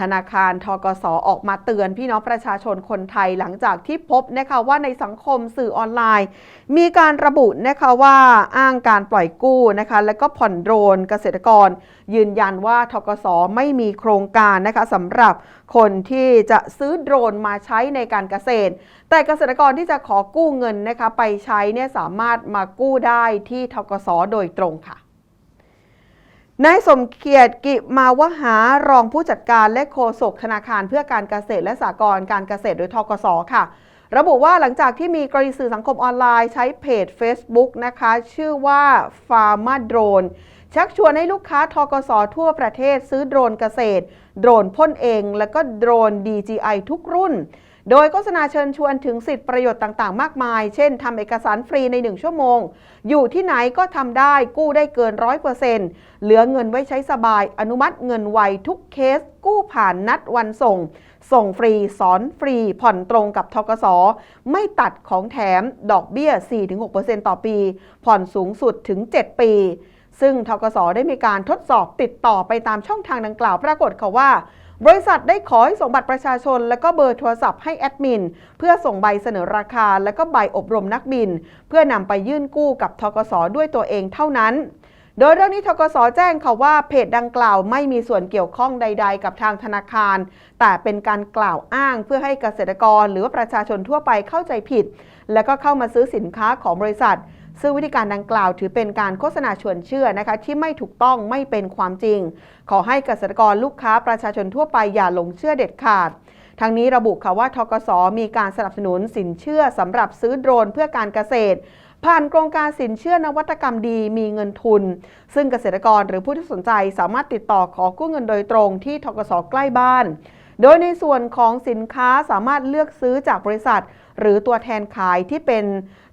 ธนาคารทกสออกมาเตือนพี่น้องประชาชนคนไทยหลังจากที่พบนะคะว่าในสังคมสื่อออนไลน์ มีการระบุนะคะว่าอ้างการปล่อยกู้นะคะและก็ผ่อนโดรนเกษตรกร ยืนยันว่าทกสไม่มีโครงการนะคะสำหรับคนที่จะซื้อโดรนมาใช้ในการเกษตร แต่เกษตรกรที่จะขอกู้เงินนะคะไปใช้เนี่ยสามารถมากู้ได้ที่ทกสโดยตรงค่ะ นายสมเกียรติกิมาวหารองผู้จัดการและโฆษกธนาคารเพื่อการเกษตรและสหกรณ์การเกษตรโดยทกสค่ะ ระบุว่าหลังจากที่มีกรณีสื่อสังคมออนไลน์ใช้เพจ Facebook นะคะ ชื่อว่า Pharma Drone ชักชวนให้ลูกค้าทกสทั่วประเทศซื้อโดรนเกษตร โดรนพ่นเอง แล้วก็โดรน DJI ทุกรุ่น โดยโฆษณาเชิญชวนถึงสิทธิประโยชน์ต่างๆ มากมาย เช่นทำเอกสารฟรีใน 1 ชั่วโมง อยู่ที่ไหนก็ทำได้กู้ได้เกิน100%เหลือเงินไว้ใช้สบาย อนุมัติเงินไวทุกเคส กู้ผ่านนัดวันส่ง ส่งฟรีสอนฟรี ผ่อนตรงกับทกส ไม่ตัดของแถมดอกเบี้ย 4-6%ต่อปี ผ่อนสูงสุดถึง 7 ปีซึ่งทกสได้มีการทดสอบติดต่อไปตามช่องทางดังกล่าวปรากฏค่ะว่า บริษัทได้ขอให้ส่งบัตรประชาชน และก็เบอร์โทรศัพท์ให้แอดมิน เพื่อส่งใบเสนอราคา และก็ใบอบรมนักบิน เพื่อนำไปยื่นกู้กับทกสด้วยตัวเองเท่านั้น โดยเรื่องนี้ทกสแจ้งค่ะว่าเพจดังกล่าวไม่มีส่วนเกี่ยวข้องใด ๆ กับทางธนาคาร แต่เป็นการกล่าวอ้างเพื่อให้เกษตรกร หรือว่าประชาชนทั่วไปเข้าใจผิด และก็เข้ามาซื้อสินค้าของบริษัท ซึ่งวิธีการดังกล่าวถือเป็นการโฆษณาชวนเชื่อนะคะ ที่ไม่ถูกต้องไม่เป็นความจริง ขอให้เกษตรกรลูกค้าประชาชนทั่วไปอย่าหลงเชื่อเด็ดขาดทางนี้ระบุค่ะว่าทกสมีการสนับสนุนสินเชื่อสำหรับซื้อโดรนเพื่อการเกษตร ผ่านโครงการสินเชื่อนวัตกรรมดีมีเงินทุน ซึ่งเกษตรกรหรือผู้ที่สนใจสามารถติดต่อขอกู้เงินโดยตรงที่ทกสใกล้บ้าน โดยในส่วนของสินค้าสามารถเลือกซื้อจากบริษัท หรือตัวแทนขายที่เป็น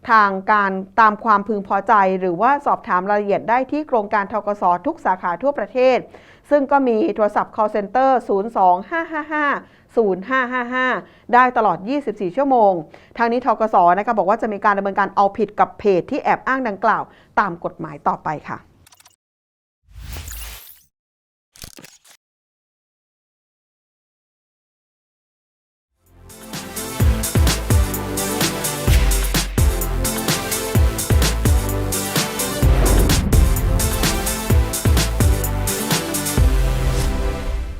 ทางการตามความพึงพอใจ หรือว่าสอบถามรายละเอียดได้ที่โครงการทกสทุกสาขาทั่วประเทศ ซึ่งก็มีโทรศัพท์ call center 02555 0555 ได้ตลอด 24 ชั่วโมง ทางนี้ทกสนะคะบอกว่าจะมีการดำเนินการเอาผิดกับเพจที่แอบอ้างดังกล่าว ตามกฎหมายต่อไปค่ะ